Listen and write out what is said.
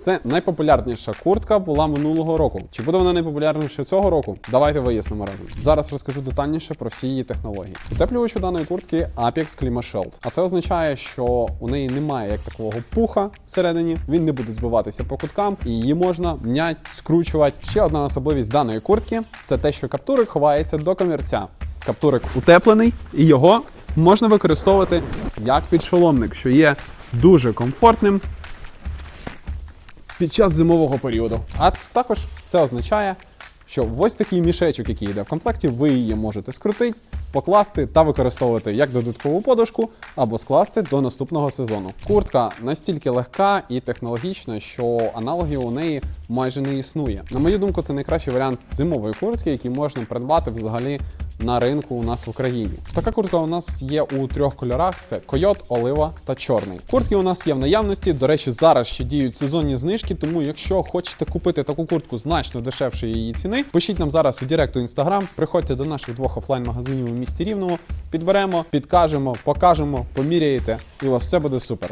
Це найпопулярніша куртка була минулого року. Чи буде вона найпопулярніша цього року? Давайте вияснимо разом. Зараз розкажу детальніше про всі її технології. Утеплювач у даної куртки Apex Climashield. А це означає, що у неї немає як такого пуха всередині. Він не буде збиватися по куткам, і її можна м'ять, скручувати. Ще одна особливість даної куртки це те, що каптурик ховається до комірця. Каптурик утеплений, і його можна використовувати як підшоломник, що є дуже комфортним під час зимового періоду. А також це означає, що ось такий мішечок, який йде в комплекті, ви її можете скрутити, покласти та використовувати як додаткову подушку або скласти до наступного сезону. Куртка настільки легка і технологічна, що аналогів у неї майже не існує. На мою думку, це найкращий варіант зимової куртки, який можна придбати взагалі на ринку у нас в Україні. Така куртка у нас є у трьох кольорах: це койот, олива та чорний. Куртки у нас є в наявності. До речі, зараз ще діють сезонні знижки. Тому, якщо хочете купити таку куртку значно дешевше її ціни, пишіть нам зараз у Директу Інстаграм. Приходьте до наших двох офлайн-магазинів у місті Рівному. Підберемо, підкажемо, покажемо, поміряєте, і у вас все буде супер.